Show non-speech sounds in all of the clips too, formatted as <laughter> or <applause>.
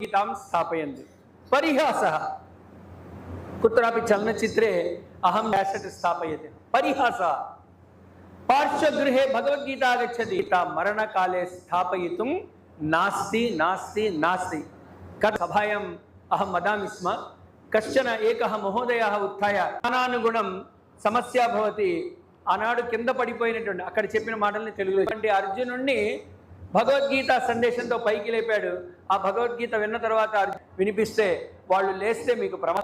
गीतां स्थापयन्ति परिहासः कुत्रापि चलनचित्रे अहं केसेट् स्थापयति परिहासः पार्श्वगृहे भगवद्गीता आगच्छति गीता मरणकाले स्थापयितुं नास्ति नास्ति नास्ति कदा सभायाम् अहं वदामि स्म कश्चन एकः महोदयः उत्थाय జ్ఞానానుగుణం సమస్య భవతి ఆనాడు కింద పడిపోయినటువంటి అక్కడ చెప్పిన మాటల్ని తెలుగులో అంటే అర్జునుణ్ణి భగవద్గీత సందేశంతో పైకి లేపాడు. ఆ భగవద్గీత విన్న తర్వాత వినిపిస్తే వాళ్ళు లేస్తే మీకు ప్రమ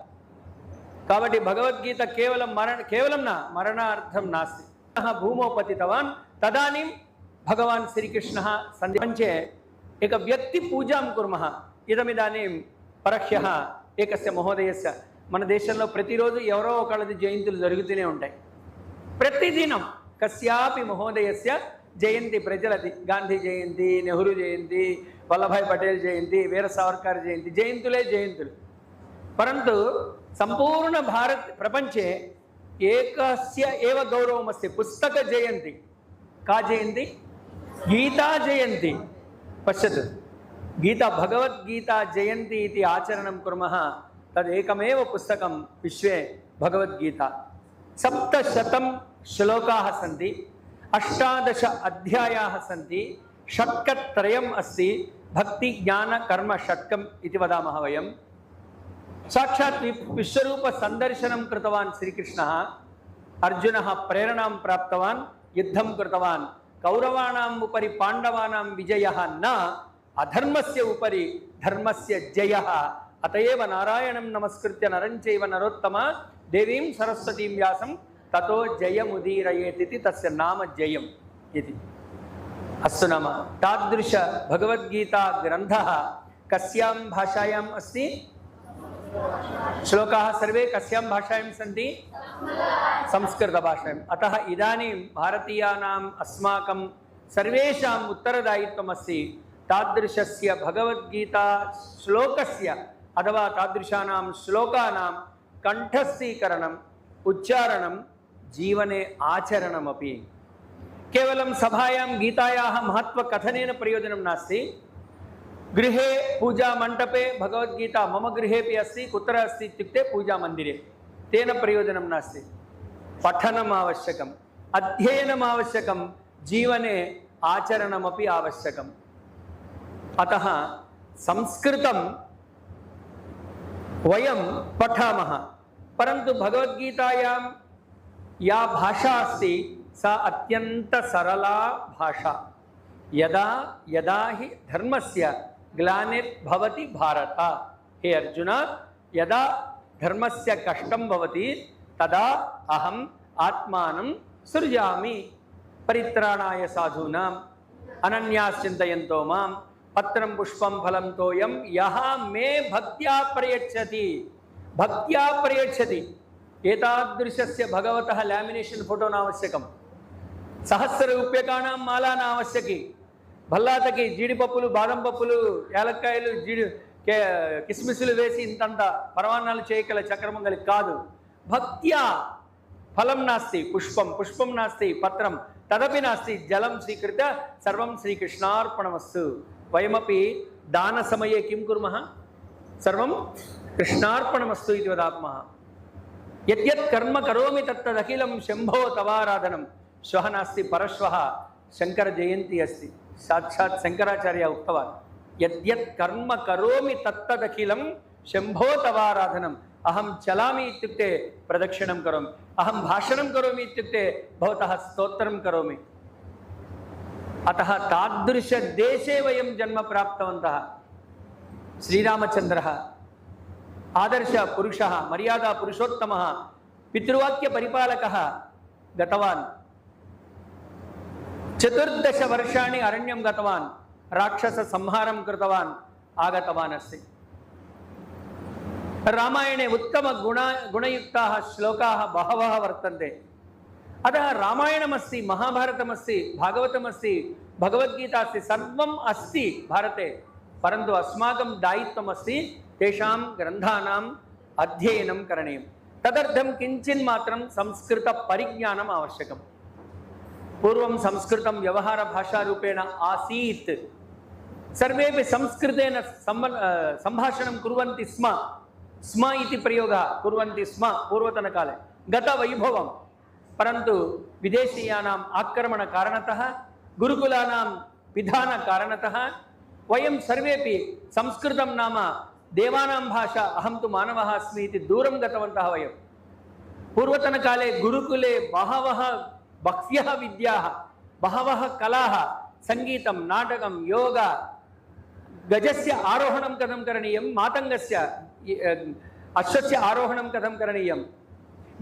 కాబట్టి భగవద్గీత కేవలం మరణ కేవలం నా మరణార్థం నాస్తి. సः భూమో పతితవాన్ భగవాన్ శ్రీకృష్ణ సంధించే ఏక వ్యక్తి పూజాం కుర్మ. ఇదమిదాनीं పరహ్యः ఏకస్య మహోదయస్య. మన దేశంలో ప్రతిరోజు ఎవరో ఒకళ్ళది జయంతులు జరుగుతూనే ఉంటాయి. ప్రతిదినం కస్యాపి మహోదయస్య జయంతి ప్రజలది. గాంధీ జయంతి నెహ్రూ జయంతి వల్లభాయ్ పటేల్ జయంతి వీర సావర్కర్ జయంతి జయంతులే జయంతులు. పరంతు సంపూర్ణ భారత్ ప్రపంచే ఏకస్య ఏవ గౌరవం అస్తి పుస్తక జయంతి. కా జయంతి? గీతా జయంతి. పశ్యతు. గీత భగవద్గీతా జయంతి ఇది ఆచరణం కుర్మ. తదేకమేవ పుస్తకం విశ్వే భగవద్గీత. సప్తశతం శ్లోకా సంతి. अष्टादश अध्यायाः सन्ति षट्कत्रयम् अस्ति भक्तिज्ञानकर्मषट्कम् इति वदामः वयं साक्षात् विश्वरूपसन्दर्शनं कृतवान् श्रीकृष्णः अर्जुनः प्रेरणां प्राप्तवान् युद्धं कृतवान् कौरवाणाम् उपरि पाण्डवानां विजयः न अधर्मस्य उपरि धर्मस्य जयः अत एव नारायणं नमस्कृत्य नरञ्चैव नरोत्तम देवीं सरस्वतीं व्यासं तथो ततो जयमुदीरयेत् तस्य नाम जयम् इति। अस्तु नाम। तादृश भगवद्गीता तादृशभगवद्गीताग्रन्थः कस्यां भाषायाम् अस्ति? श्लोकाः सर्वे कस्यां भाषायां सन्ति? संस्कृतभाषायाम्। अतः इदानीं भारतीयानाम् अस्माकं सर्वेषाम् उत्तरदायित्वमस्ति तादृशस्य भगवद्गीता श्लोकस्य अथवा तादृशानां श्लोकानां कण्ठस्थीकरणम् उच्चारणं जीवने आचरणमपि। केवलं सभायां गीतायाः महत्त्वकथनेन प्रयोजनं नास्ति। गृहे पूजामण्डपे भगवद्गीता मम गृहेपि अस्ति, कुत्र अस्ति इत्युक्ते पूजामन्दिरे। तेन प्रयोजनं नास्ति। पठनम् आवश्यकम्, अध्ययनम् आवश्यकं जीवने आचरणमपि आवश्यकम्। अतः संस्कृतं वयं पठामः। परन्तु भगवद्गीतायां या भाषा अस्ति, सा अत्यन्तसरला भाषा। यदा यदा हि धर्मस्य ग्लानिर्भवति भारत। हे अर्जुन, यदा धर्मस्य कष्टं भवति, तदा अहम् आत्मानं सृजामि। परित्राणाय साधूनाम् अनन्याश्चिन्तयन्तो माँ पत्रं, पुष्पं, फलं तोयं, यः मे भक्त्या प्रयच्छति। भक्त्या प्रयच्छति। एतादृशस्य भगवतः लेमिनेशन् फोटो नावश्यकम् సహస్ర రూప్యకాణం మాలా నా ఆవశ్యకి భల్లాతకి జీడిపప్పులు బాదం పప్పులు ఏలక్కాయలు జీడి కే కిస్మిస్సులు వేసి ఇంతంత పరమాన్నాలు చేయగల చక్రమంగలి కాదు భక్త్యా ఫలం నాస్తి పుష్పం పుష్పం నాస్తి పత్రం తదపి నాస్తి జలం స్వీకృత సర్వం శ్రీకృష్ణార్పణమస్తు వయమపి దాన సమయే కిం కుర్మः సర్వం కృష్ణార్పణమస్తు ఇది వదాత్మः యద్యత్ కర్మ కరోమి తత్తదఖిలం శంభో తవారాధనం. శ్వహ నాస్తి పరశ్వ శంకర జయంతి అస్తి. సాక్షాత్ శంకరాచార్య ఉక్తవాన్. యద్యత్ కర్మ కరోమి తత్తదఖిలం శంభో తవారాధనం. అహం చలామి ఇత్యుక్తే ప్రదక్షిణం కరోమి. అహం భాషణం కరోమి ఇత్యుక్తే భవతః స్తోత్రం కరోమి. అత తాదృశ దేశే వయం జన్మ ప్రాప్తవంత. శ్రీరామచంద్ర. आदर्श पुरुष, मर्यादा पुरुषोत्तम, पितृवाक्य परिपालक गतवान। चतुर्दश वर्षा अरण्यम गतवान, राक्षस संहारम कृतवान्, आगतवान अस्ति। रामायणे उत्तम गुण, गुणयुक्ता श्लोका बहव वर्तन्ते। अतः रामायणमस्ति, महाभारतमस्ति, भागवतमस्ति भगवद्गीता अस्ति सर्वम् अस्ति भारते। परन्तु अस्माकं दायित्वमस्ति तेषां ग्रन्थानाम् अध्ययनं करणीयं तदर्थं किञ्चिन्मात्रं संस्कृतपरिज्ञानम् आवश्यकम् पूर्वं संस्कृतं व्यवहारभाषारूपेण आसीत् सर्वेपि संस्कृतेन सम्बन् अ, सम्भाषणं कुर्वन्ति स्म स्म इति प्रयोगः कुर्वन्ति स्म पूर्वतनकाले गतवैभवं परन्तु विदेशीयानाम् आक्रमणकारणतः गुरुकुलानां विधानकारणतः వయం సర్వేపి సంస్కృతం నామ దేవానాం భాష అహం తు మానవ అస్మి ఇది దూరం గతవంత వయం. పూర్వతన కాలే గురుకులే బహవ బహ్య విద్యా బహవ కళా సంగీతం నాటకం యోగ గజస్య ఆరోహణం కథం కరణీయం మాతంగస్య అశ్వస్య ఆరోహణం కథం కరణీయం.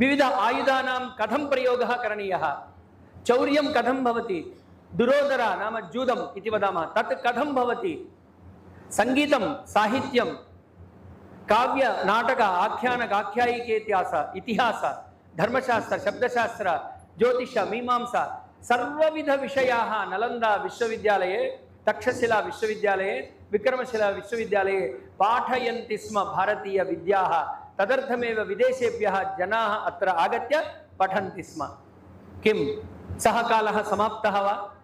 వివిధ ఆయుధానాం కథం ప్రయోగ కరణీయ చౌర్యం కథం భవతి. दुरोदरा नाम जूदम इति तत् कथम भवती? संगीत साहित्यं, काव्य, नाटक, आख्यान आख्यायिके इतिहास इतिहास, धर्मशास्त्र, शब्दशास्त्र, ज्योतिष, मीमांसा सर्वविध विषया नलंदा विश्वविद्यालये, तक्षशिला विश्वविद्यालये, विक्रमशिला विश्वविद्यालये पाठयन्ति स्म भारतीय भारतीयविद्याः तदर्थमेव विदेशेभ्यः जनाः अत्र आगत्य पठन्ति स्म। किं? सः कालः समाप्तः वा?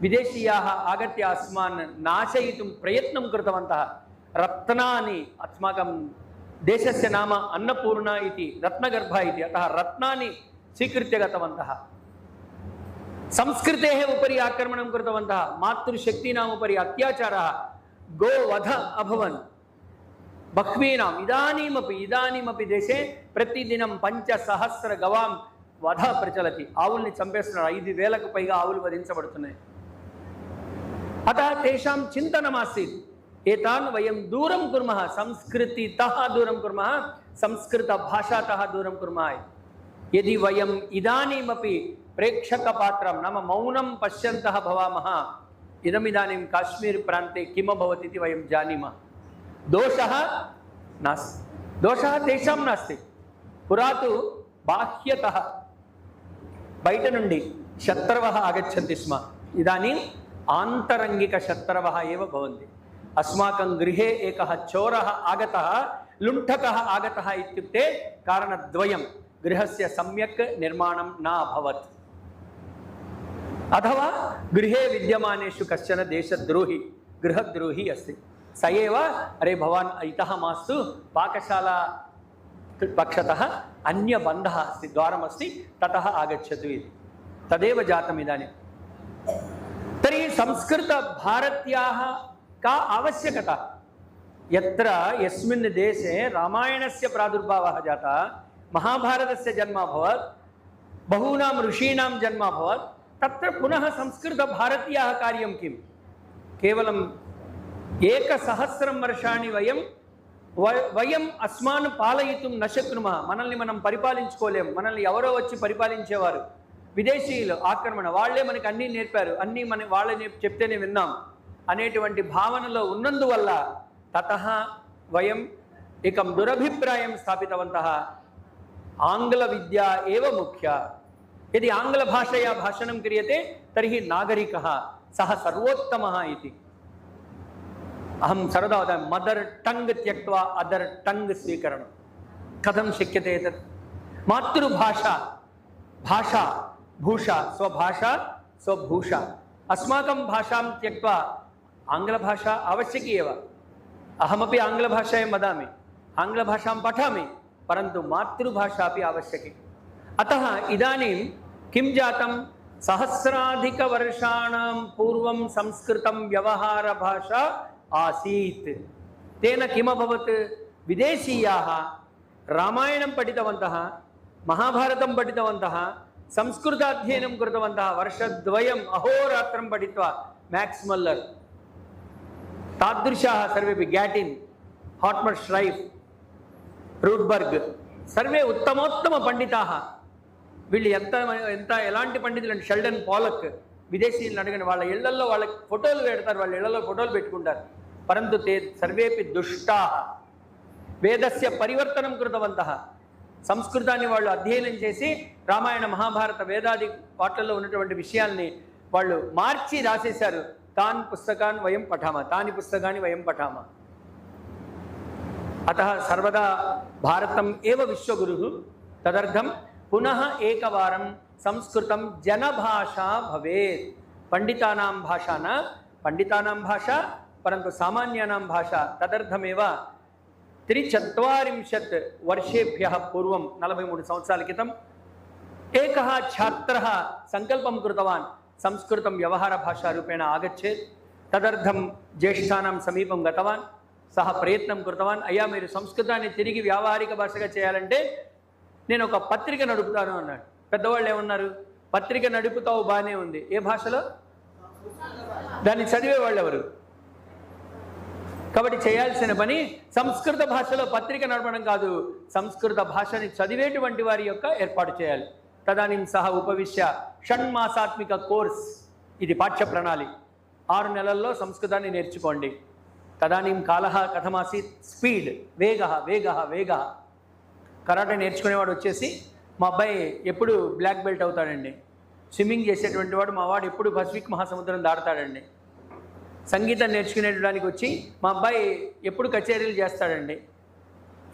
విదేశీయా ఆగత్య అస్మాన్ నాశయితుం ప్రయత్నం కృతవంత రత్నాన్ని అస్మాకం దేశస్య నామ అన్నపూర్ణ ఇది రత్నగర్భ ఇది అత రత్నాన్ని స్వీకృత్య గతవంత సంస్కృతే ఉపరి ఆక్రమణం కృతవంతః మాతృశక్తినాం ఉపరి అత్యాచార గోవధ అభవన్ బహ్వీనాం ఇదానీమీ ఇదానీమీ దేశే ప్రతిదినం పంచసహస్ర గవాం వధ ప్రచలతి ఆవుల్ని చంపేస్తున్నారు ఐదు వేలకు పైగా ఆవులు వధించబడుతున్నాయి అతः తేషాం చింతనమాసీత్ ఏతాన్ వయం దూరం కుర్మ సంస్కృతిత దూరం కుర్మ సంస్కృత భాషాత దూరం కుర్మ యది వయం ఇదానీమపి ప్రేక్షకపాత్రం నమ మౌనం పశ్యంత భవామహ ఇదమిదానీం కాశ్మీర్ ప్రాంతే కిమభవతి ఇది వయం జానీమ దోష నాస్ దోష తేషాం నాస్తి పురాతు బాహ్యత బయట నుండి శత్రువ ఆగచ్చంది స్మ ఇదానీ ఆంతరంగికశత్రవ ఏవ భవంది అస్మాకం గృహే ఏక చోర ఆగత లుంఠక ఆగత ఇత్యుక్తే కారణద్వయం. గృహస్య సమ్యక్ నిర్మాణం నా అభవత్ అథవా గృహే విద్యమానేషు కశ్చన దేశద్రోహి గృహద్రోహి అస్తి. స ఏవ అరే భవాన్ ఇత మాస్తు పాకశాల పక్షత అన్యబంధ అస్తి ద్వారమస్తి తత ఆగచ్చతు ఇది. తదేవ జాతం ఇదానీ సంస్కృత భారత్యా కా ఆవశ్యకత. ఎత్ర ఎస్మిన్ దేశే రామాయణస్య ప్రాదుర్భావ జాత మహాభారతస్య జన్మ అభవత్ బహూనాం ఋషీణాం జన్మ అభవత్ తత్ర పునః సంస్కృత భారతీయ కార్యం కిం? కేవలం ఏకసహస్రం వర్షాన్ని వయం వయం అస్మాన్ పాలయితం నశక్నుమ. మనల్ని మనం పరిపాలించుకోలేం. మనల్ని ఎవరో వచ్చి పరిపాలించేవారు. విదేశీయులు ఆక్రమణ వాళ్ళే మనకి అన్నీ నేర్పారు. అన్నీ మన వాళ్ళని చెప్తేనే విన్నాం. అనేటువంటి భావనలో ఉన్నందువల్ల తత వయం ఇక దురభిప్రాయం స్థాపితవంత. ఆంగ్ల విద్య ఏవ ముఖ్య. ఇది ఆంగ్ల భాషయా భాషణం క్రియతే తర్హి నాగరిక. సహ సర్వోత్తమ ఇది. అహం సరదా వదామి. మదర్ టంగ్ త్యక్వా అదర్ టంగ్ స్వీకరణం. కథం శక్యతే మాతృభాష భాష भूषा, स्वभाषा, स्वभूषा। अस्माकं भाषां त्यक्त्वा आङ्ग्लभाषा आवश्यकी एव। अहमपि आङ्ग्लभाषायां वदामि, आङ्ग्लभाषां पठामि, परन्तु मातृभाषा अपि आवश्यकी। अतः इदानीं किं जातं? पूर्वं संस्कृतं व्यवहारभाषा आसीत्। तेन किमभवत्? विदेशीयाः रामायणं पठितवन्तः, महाभारतं पठितवन्तः సంస్కృతాధ్యయనం కృతవంతः. వర్షద్వయం అహోరాత్రం పఠిత్వా. Max Muller. తాదృశాः సర్వేపి గ్యాటిన్. హాట్మర్ ష్రైఫ్. రూట్బర్గ్. సర్వే ఉత్తమోత్తమ పండితాహ వీళ్ళు ఎంత ఎంత ఎలాంటి పండితులు? అంటే షెల్డన్ పాలక్. విదేశీయులను అడగండి. వాళ్ళ ఇళ్ళలో వాళ్ళకి ఫోటోలు పెడతారు. వాళ్ళ ఇళ్ళలో ఫోటోలు పెట్టుకుంటారు. పరంతు తే సర్వేపి దుష్టా. వేదస్య పరివర్తనం కృతవంత. సంస్కృతాన్ని వాళ్ళు అధ్యయనం చేసి రామాయణ మహాభారత వేదాది పాటల్లో ఉన్నటువంటి విషయాల్ని వాళ్ళు మార్చి రాసేశారు. తాన్ పుస్తకాన్ని వయం పఠామ తాని పుస్తకాన్ని వయం పఠామ. అత సర్వదా భారతం ఏవ విశ్వగురు. తదర్థం పునః ఏకవారం సంస్కృతం జనభాషా భవేత్. పండితానాం భాషాన పండితానాం భాష పరంతు సామాన్యానాం భాష తదర్థమేవ त्रिचत्वारिंशत् వర్షేభ్య పూర్వం నలభై మూడు సంవత్సరాల క్రితం एकः छात्रः సంకల్పం కృతవాన్ సంస్కృతం వ్యవహార భాషారూపేణ ఆగచ్చేత్ తదర్థం జ్యేష్ఠానాం సమీపం గతవాన్ సహ ప్రయత్నం కృతవాన్ అయ్యా మీరు సంస్కృతాన్ని తిరిగి వ్యావహారిక భాషగా చేయాలంటే నేను ఒక పత్రిక నడుపుతాను అన్నాడు పెద్దవాళ్ళు ఏమన్నారు? పత్రిక నడుపుతావు బాగానే ఉంది. ఏ భాషలో? దాన్ని చదివే వాళ్ళు ఎవరు కాబట్టి చేయాల్సిన పని సంస్కృత భాషలో పత్రిక నడపడం కాదు సంస్కృత భాషని చదివేటువంటి వారి యొక్క ఏర్పాటు చేయాలి. తదానీ సహా ఉపవిశ్య షణ్మాసాత్మిక కోర్స్ ఇది పాఠ్య ప్రణాళి. ఆరు నెలల్లో సంస్కృతాన్ని నేర్చుకోండి. తదానీ కాల కథమాసీత్ స్పీడ్ వేగ వేగ వేగ. కరాటే నేర్చుకునేవాడు వచ్చేసి మా అబ్బాయి ఎప్పుడు బ్లాక్ బెల్ట్ అవుతాడండి? స్విమ్మింగ్ చేసేటువంటి వాడు మా వాడు ఎప్పుడు పసిఫిక్ మహాసముద్రం దాడతాడండి సంగీతం నేర్చుకునేటానికి వచ్చి మా అబ్బాయి ఎప్పుడు కచేరీలు చేస్తాడండి.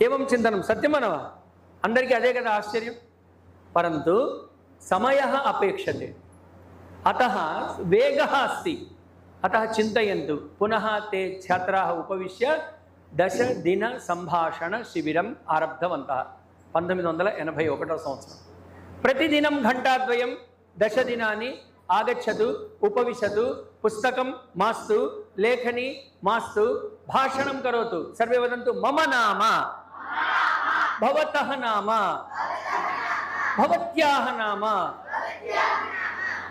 ఏవం చింతనం? సత్యమనవ అందరికీ అదే కదా ఆశ్చర్యం? పరంతు సమయ అపేక్షతే. అత వేగ అస్తి. అత చింతయంతు. పునః తే ఛాత్రా ఉపవిశ్య దశ దిన సంభాషణ శిబిరం ఆరబ్ధవంత. పంతొమ్మిది వందల ఎనభై ఒకటో సంవత్సరం. ప్రతిదినం ఘంటాద్వయం దశ దినాన్ని ఆగచ్చదు ఉపవిశదు పుస్తకం మాస్తు లేఖని మాస్తు భాషణం కరోతు. సర్వే వదంతు మమ నామ. భవత నామ. భవత్యాహ నామ.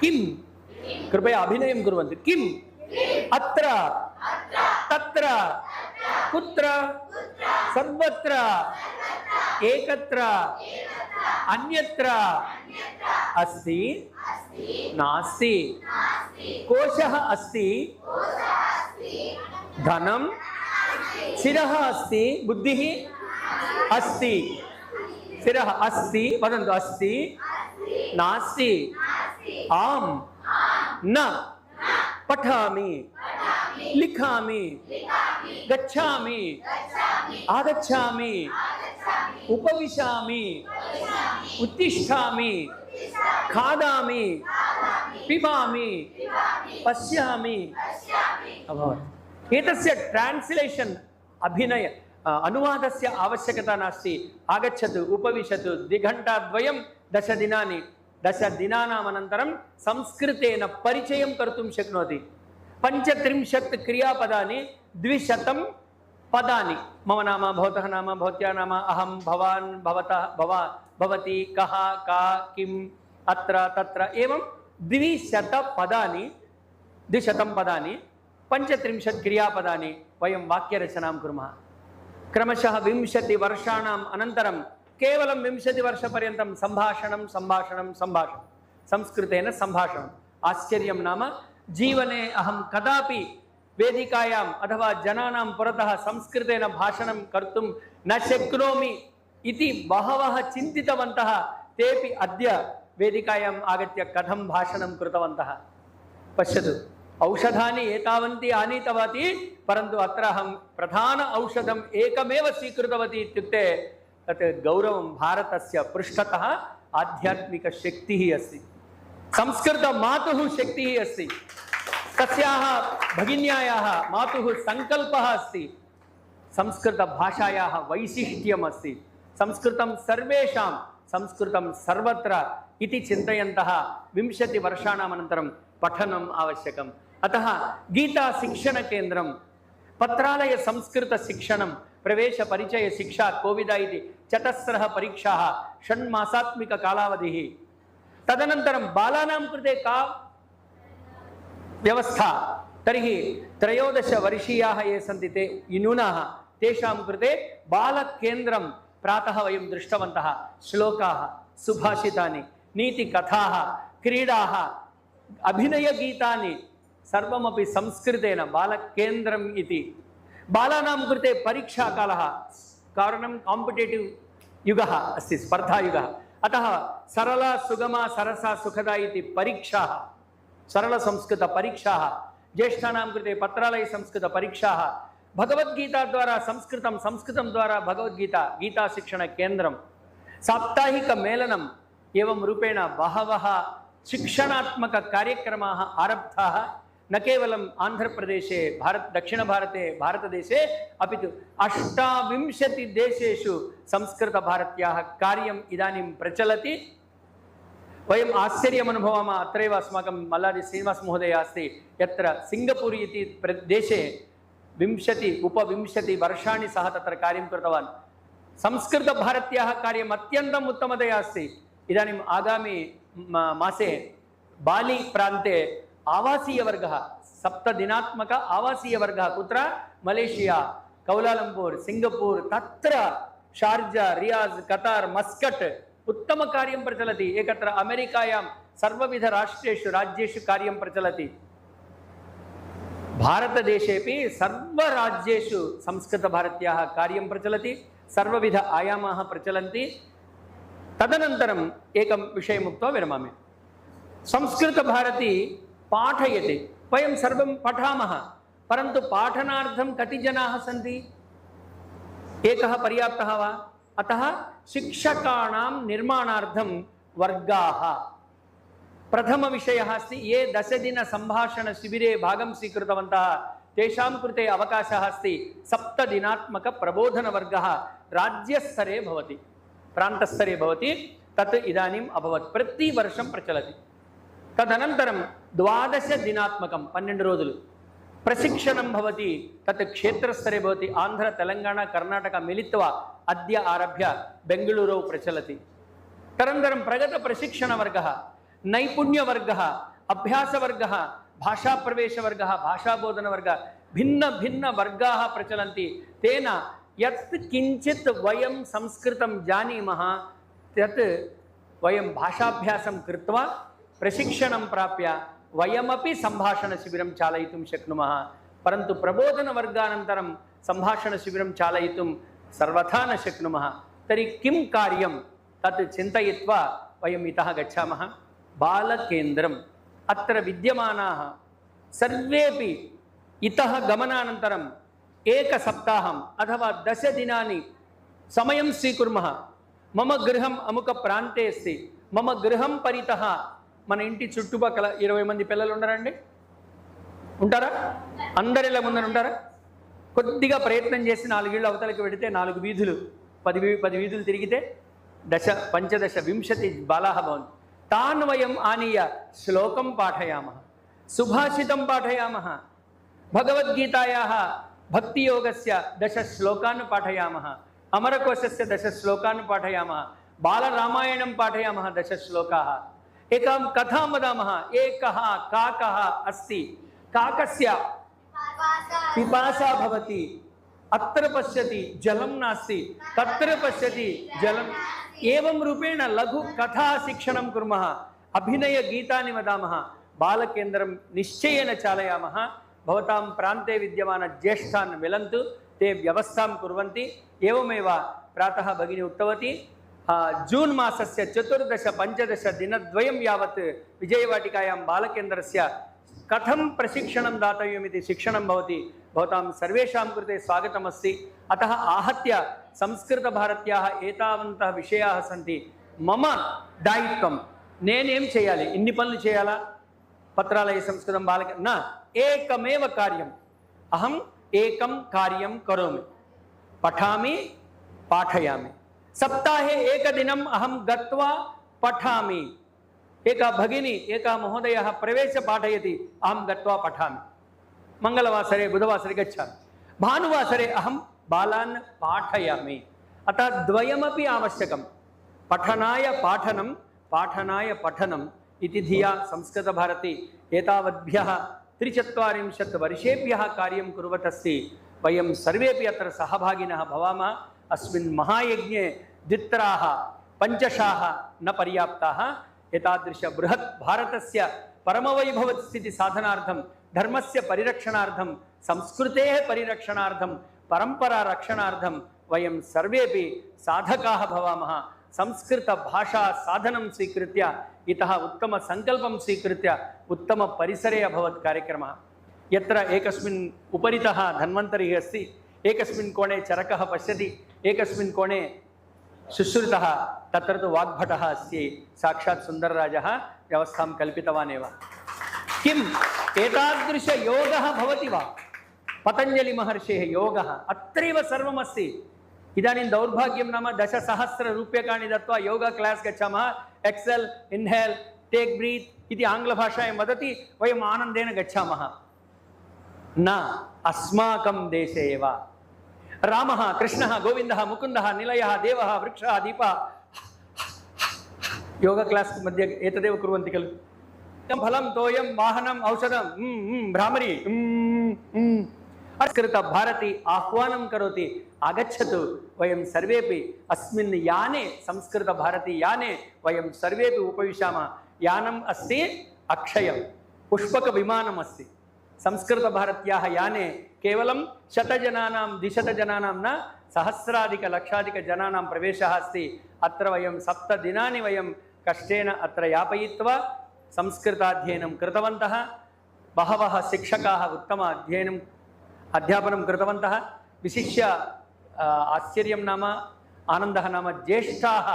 కిం కృపయా అభినయం కురువంతు. కిం అత్ర. తత్ర. కుత్ర సర్వత్ర. ఏకత్ర. అన్యత్ర. అస్తి. नास्ति। कोशः अस्ति। धनं। शिरः अस्ति। बुद्धिः अस्ति। शिरः अस्ति। वदन्तु अस्ति। नास्ति। आं न। पठामि। लिखामि। गच्छामि। आगच्छामि। उपविशामि। उत्तिष्ठामि। खादामि। पिबामि। पश्यामि। अभवत्। एतस्य ट्रान्स्लेशन् अभिनय अ, अनुवादस्य आवश्यकता नास्ति। आगच्छतु उपविशतु। द्विघण्टाद्वयं दशदिनानि दशदिनानाम् अनन्तरं संस्कृतेन परिचयं कर्तुं शक्नोति। पञ्चत्रिंशत् क्रियापदानि द्विशतं पदानि। मम नाम नाम भवत्याः नाम अहं भवान् भवतः भवा भवती कः का అత్ర తత్ర ఏవం? ద్విశత పదాన్ని ద్విశతం పదాన్ని పంచత్రింశత్ క్రియాపదాన్ని వయం వాక్యరచనాం కుర్మ. క్రమశ వింశతి వర్షాణం అనంతరం కేవలం వింశతి వర్ష పర్యంతం సంభాషణం సంభాషణం సంభాషణం. సంస్కృతేన సంభాషణం. ఆశ్చర్యం నామ జీవనే అహం కదాపి వేదికాయాం అథవా జనానాం పురత సంస్కృతేన భాషణం కర్తుం న శక్నోమి. ఇది బహవ చింతితవంతः తేపి అద్య वेदिकायाम् आगत्य कथं भाषणं कृतवन्तः? पश्यतु। औषधानि एतावन्ति आनीतवती, परन्तु अत्र अहं प्रधान औषधम् एकमेव स्वीकृतवती इत्युक्ते तत् गौरवं भारतस्य पृष्ठतः आध्यात्मिकशक्तिः अस्ति। संस्कृतमातुः शक्तिः अस्ति। तस्याः भगिन्यायाः मातुः सङ्कल्पः अस्ति। संस्कृतभाषायाः वैशिष्ट्यम् अस्ति। संस्कृतं सर्वेषां సంస్కృతం సర్వత్ర ఇది చింతయంత వింశతి వర్షాణమనంతరం పఠనం ఆవశ్యకం అత గీతా శిక్షణ కేంద్రం పత్రాలయ సంస్కృత శిక్షణం ప్రవేశ పరిచయ శిక్షా కోవిద ఇది చతస్ర పరీక్షా షణ్మాసాత్మిక కాలావధి తదనంతరం బాలానాం కృతే కా వ్యవస్థ తర్హి త్రయోదశ వర్షీయా ఏ సంతి తే న్యూనా తేషాం కృతే బాలకేంద్రం ప్రాతः వయం దృష్టవంత శ్లోకా సుభాషితాన్ని నీతి కథాహ క్రీడా అభినయ గీతాన్ని సర్వమపి సంస్కృతేన బాలకేంద్రం ఇది. బాలానాం కృతే పరీక్షాకాల కారణం కాంపిటేటివ్ యుగ అస్తి స్పర్ధాయుగ అత సరళ సుగమ సరస సుఖద ఇది పరీక్షా. సరళ సంస్కృత పరీక్షా. జ్యేష్ఠానాం కృతే పత్రాలయ సంస్కృత పరీక్షా. इति परीक्षाः सरलसंस्कृतपरीक्षाः ज्येष्ठानां कृते पत्रालयसंस्कृतपरीक्षाः भगवद्गीताद्वारा संस्कृतं संस्कृतं द्वारा भगवद्गीता गीताशिक्षणकेन्द्रं साप्ताहिकमेलनम् एवं रूपेण बहवः शिक्षणात्मककार्यक्रमाः आरब्धाः न केवलम् आन्ध्रप्रदेशे भारत दक्षिणभारते भारतदेशे अपि तु अष्टाविंशतिदेशेषु संस्कृतभारत्याः कार्यम् इदानीं प्रचलति वयम् आश्चर्यम् अनुभवामः अत्रैव अस्माकं मल्लारि श्रीनिवासमहोदयः अस्ति यत्र सिङ्गपूर् इति प्र- देशे विंशति उपविंशतिवर्षाणि सः तत्र कार्यं कृतवान्। संस्कृतभारत्याः कार्यम् अत्यन्तम् उत्तमतया अस्ति। इदानीम् आगामि मासे बालि प्रान्ते आवासीयवर्गः, सप्तदिनात्मक आवासीयवर्गः कुत्र? मलेशिया, कौलालम्पूर्, सिङ्गपूर्, तत्र शार्जा, रियाज़्, कतार्, मस्कट् उत्तमकार्यं प्रचलति। एकत्र अमेरिकायां सर्वविधराष्ट्रेषु राज्येषु कार्यं प्रचलति। भारतदेशेपि सर्वराज्येषु संस्कृतभारत्याः कार्यं प्रचलति, सर्वविध आयामाः प्रचलन्ति। तदनन्तरम् एकं विषयम् उक्त्वा विरमामि। संस्कृतभारती पाठयति, वयं सर्वं पठामः, परन्तु पाठनार्थं कति जनाः सन्ति? एकः पर्याप्तः वा? अतः शिक्षकाणां निर्माणार्थं वर्गाः। प्रथमविषयः अस्ति ये दशदिनसम्भाषणशिबिरे भागं स्वीकृतवन्तः तेषां कृते अवकाशः अस्ति सप्तदिनात्मकप्रबोधनवर्गः राज्यस्तरे भवति प्रान्तस्तरे भवति तत् इदानीम् अभवत् प्रतिवर्षं प्रचलति తదనంతరం ద్వాదశ దినాత్మకం పన్నెండు రోజులు ప్రశిక్షణం భవతి తత్ క్షేత్రస్తరే భవతి ఆంధ్ర తెలంగాణ కర్ణాటక మిలిత్వా అద్య ఆరభ్య బెంగళూరు ప్రచలతి తదనంతరం ప్రగత ప్రశిక్షణవర్గ నైపుణ్యవర్గ नैपुण्यवर्गः अभ्यासवर्गः भाषाप्रवेशवर्गः भाषाबोधनवर्गः भिन्नभिन्नवर्गाः प्रचलन्ति तेन यत् किञ्चित् वयं संस्कृतं जानीमः तत् वयं भाषाभ्यासं कृत्वा प्रशिक्षणं प्राप्य वयमपि सम्भाषणशिबिरं चालयितुं शक्नुमः परन्तु प्रबोधनवर्गानन्तरं सम्भाषणशिबिरं चालयितुं सर्वथा न शक्नुमः तर्हि किं कार्यं तत् चिन्तयित्वा वयम् इतः गच्छामः బాలకేంద్రం. అత్ర విద్యమానా. సర్వేపి ఇత గమనానంతరం ఏక సప్తాహం అథవా దశ దినాన్ని సమయం స్వీకుర్మ. మమ గృహం అముక ప్రాంతే అస్తి. మమ గృహం పరిత. మన ఇంటి చుట్టుపక్కల ఇరవై మంది పిల్లలు ఉండరండి? ఉంటారా? అందరిలా ముందర ఉంటారా? కొద్దిగా ప్రయత్నం చేసి నాలుగేళ్ళు అవతలకి పెడితే నాలుగు వీధులు. పది పది వీధులు తిరిగితే దశ పంచదశ వింశతి బాలాహ భవంతి. तान् वयम् आनीय श्लोकं पाठयामः सुभाषितं पाठयामः भगवद्गीतायाः भक्तियोगस्य दशश्लोकान् पाठयामः अमरकोशस्य दशश्लोकान् पाठयामः बालरामायणं पाठयामः दशश्लोकाः। एकां कथां वदामः एकः काकः अस्ति काकस्य पिपासा भवति। అత్ర పశ్యతి జలం నాస్తి తత్ర పశ్యతి జలం. ఏం రూపేణ లఘు కథా శిక్షణం కుర్మ అభినయ గీతాన్ని వదామः బాలకేంద్రం నిశ్చయేన చాలయామः. భవతాం ప్రాంతే విద్యమాన జ్యేష్ఠాన్ మిలంతు తే వ్యవస్థాం కుర్వంతి ఏమేవ ప్రాతः భగిని ఉక్తవతి. జూన్ మాసస్య చతుర్దశ పంచదశ దినద్వయం యావత్ విజయవాటికాయాం బాలకేంద్రస్య కథం ప్రశిక్షణం దాతవ్యమితి శిక్షణం భవతి. भवतां सर्वेषां कृते स्वागतमस्ति अतः आहत्य संस्कृतभारत्याः एतावन्तः विषयाः सन्ति मम दायित्वं నేనేం చేయాలి ఇన్ని పనులు చేయాలా పత్రాలయ సంస్కృతం బాలక నా ఏకమేవ కార్యం అహం ఏకం కార్యం కరోమి పఠామి పాఠయామి సప్తాహే ఏకదినం అహం గత్వా పఠామి ఏక భగిని ఏక మహోదయ ప్రవేశ పాఠయతి అహం గత్వా పఠామి మంగళవాసరే బుధవాసరే గచ్చాను భానువాసరే అహం బాలాన్ పాఠయామి. అత ద్వయమపి ఆవశ్యకం. పఠనాయ పాఠనం పాఠనాయ పఠనం ఇది ధియా సంస్కృతభారతి ఏతావద్భ్య త్రిచత్వరింశత్ వర్షేభ్య కార్యం కురువతస్తి. వయం సర్వేపి అత్ర సహభాగిన భవామ అస్మిన్ మహాయజ్ఞే ద్విత్రా పంచశాహ న పర్యాప్తా. ఎదృశ బృహత్ భారత పరమవైభవత్ స్థితి సాధనార్థం. धर्मस्य परिरक्षणार्थं, संस्कृतेः परिरक्षणार्थं परम्परारक्षणार्थं वयं सर्वेपि साधकाः भवामः। संस्कृतभाषा साधनं स्वीकृत्य, इतः उत्तमसङ्कल्पं स्वीकृत्य, उत्तमपरिसरे अभवत् कार्यक्रमः। यत्र एकस्मिन् उपरितः धन्वन्तरिः अस्ति, एकस्मिन् कोणे चरकः पश्यति, एकस्मिन् कोणे शुश्रुतः, तत्र तु वाग्भटः अस्ति। साक्षात् सुन्दरराजः व्यवस्थां कल्पितवान् एव। ಕಿಂ ಏತಾದೃಶ ಯೋಗ ಭವತಿ ವಾ ಪತಂಜಲಿ ಮಹರ್ಷಿ ಯೋಗ ಅತ್ರೈವ ಸರ್ವಮಸ್ತಿ ಇದಾನಿಂ ದೌರ್ಭಾಗ್ಯಂ ನಾಮ ದಶಸಹಸ್ರ ರೂಪ್ಯಕಾಣಿ ದತ್ವಾ ಯೋಗ ಕ್ಲಾಸ್ ಗಚ್ಚಾಮ ಎಕ್ಸೆಲ್ ಇನ್ಹೆಲ್ ಟೇಕ್ ಬ್ರೀತ್ ಇದು ಇತಿ ಆಂಗ್ಲಭಾಷಾಯ ವದತಿ ವಯಂ ಆನಂದೇನ ಗಚ್ಚಾಮ ನ ಅಸ್ಮಾಕಂ ದೇಶೇ ರಾಮ ಕೃಷ್ಣ ಗೋವಿಂದ ಮುಕುಂದ ನಿಲಯ ದೇವ ವೃಕ್ಷ ದೀಪ ಯೋಗ ಕ್ಲಾಸ್ ಮಧ್ಯೆ ಏತದೇವ ಕುರುವಂತಿ ಖಲು ఫలం తోయం వాహనం ఔషధం. భ్రామరి. అస్కృత భారతి ఆహ్వానం కరోతి. ఆగచ్చతు వయం సర్వేపి. అస్మిన్ యానే సంస్కృత భారతి యానే వయం సర్వేపి ఉపవిశామ. యానం అస్తి అక్షయం. పుష్పక విమానం అస్తి. సంస్కృత భారత్యా యానే కేవలం శతజనానాం ద్విశతజనానాం న సహస్రాధిక లక్షాధిక జనానాం ప్రవేశ అస్తి. అత్ర వయం సప్త సప్తదినాన్ని వయం కష్టేన అత్ర యాపయిత్వా సంస్కృతాధ్యయనం కృతవంతः బహవः శిక్షకాः ఉత్తమ అధ్యయనం అధ్యాపనం కృతవంతः విశిష్య ఆ, ఆశ్చర్యం నామ ఆనందः నామ జ్యేష్ఠాः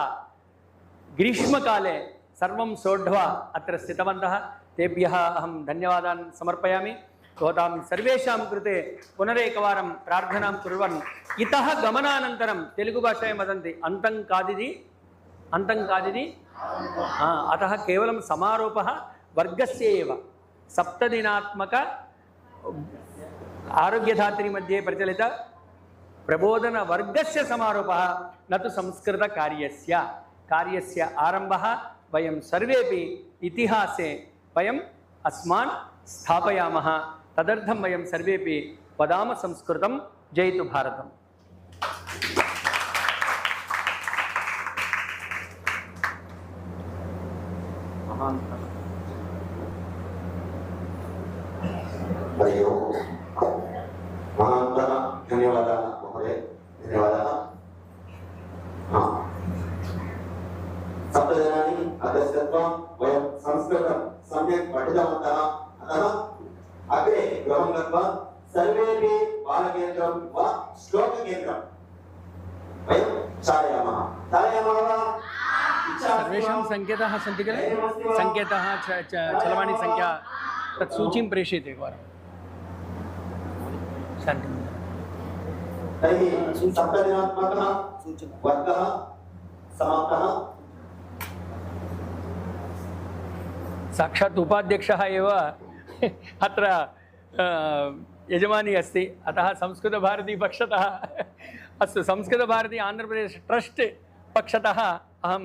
ग्रीष्मकाले सर्वं सोढ्वा अत्र स्थितवन्तः तेभ्यः अहं धन्यवादान् समर्पयामि भवतां सर्वेषां कृते पुनरेकवारं प्रार्थनां कुर्वन् इतः गमनानन्तरं तेलुगुभाषायां वदन्ति अन्तं कादिति अन्तं कादिति అత కేవలం సమారోప వర్గస్యేవ సప్తదినాత్మక ఆరోగ్యధాత్రి మధ్య ప్రచలిత ప్రబోధన వర్గస్య సమారోప నటు సంస్కృత కార్యస్య. కార్యస్య ఆరంభ వయం సర్వేపి ఇతిహాసే వయం అస్మాన్ స్థాపయామ. తదర్థం వయం సర్వేపి వదామ సంస్కృతం జయతు భారతం. మరియు మహాంతర ధన్యవాదాలు. ఒకరే ధన్యవాదాలు సప్తజనాన్ని అదర్శత్వం వయం సంస్కృతం సమ్యక్ పఠితవంతः అతः అగ్రే గృహం గత్వా సర్వేపి బాలకేంద్రం వా శ్లోకకేంద్రం వయం చాలయామः చాలయామः सर्वेषां? सङ्केताः सन्ति किल? सङ्केताः च च चलवाणीसङ्ख्या तत् सूचीं प्रेषयतु एकवारं। शान्तिः। तर्हि सप्तदिनात्मकः वर्गः समाप्तः। साक्षात् उपाध्यक्षः एव <laughs> अत्र यजमानी अस्ति। अतः संस्कृतभारती पक्षतः अस्तु संस्कृतभारती आन्ध्रप्रदेश ट्रस्ट् पक्षतः अहं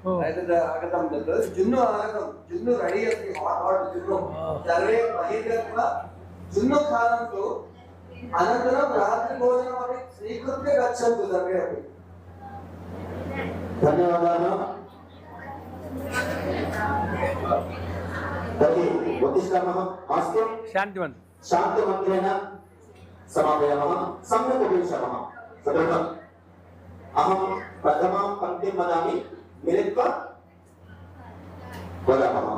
धेनु नूतन ओ। एतद् आगतं तत् जुन्नु आगतं जुन्नु रेडि अस्ति हाट् हाट् जुन्नु सर्वे बहिर्गत्वा जुन्नु खादन्तु अनन्तरं रात्रिभोजनमपि स्वीकृत्य गच्छन्तु सर्वे अपि धन्यवादाः तर्हि उत्तिष्ठामः मास्तु शान्तिवन्तु शान्तिमन्त्रेण समापयामः सम्यक् उपविशामः तदर्थम् अहं प्रथमां पङ्क्तिं वदामि मिलित्वा वदामः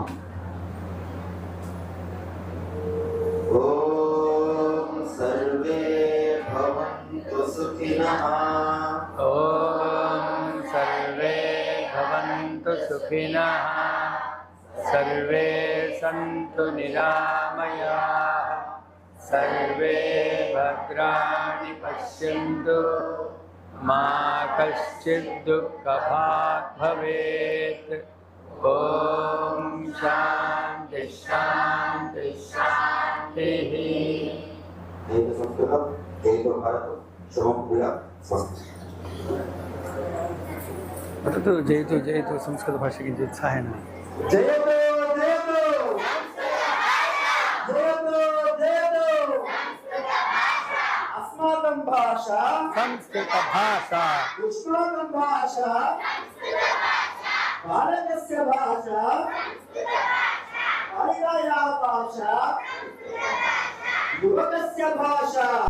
ॐ सर्वे भवन्तु सुखिनः ॐ सर्वे भवन्तु सुखिनः सर्वे सन्तु निरामयाः सर्वे भद्राणि पश्यन्तु मा कश्चित् शांति भवेत् ॐ शान्ति शान्ति शान्तिः। एक संस्कृत एक भारत सर्वं पूरा स्वस्ति जय जय जय तो భాష. సంస్కృత భాష. ఉష్ణోగం భాష. భారతస్య భాష. భాష. యువకస్య భాష.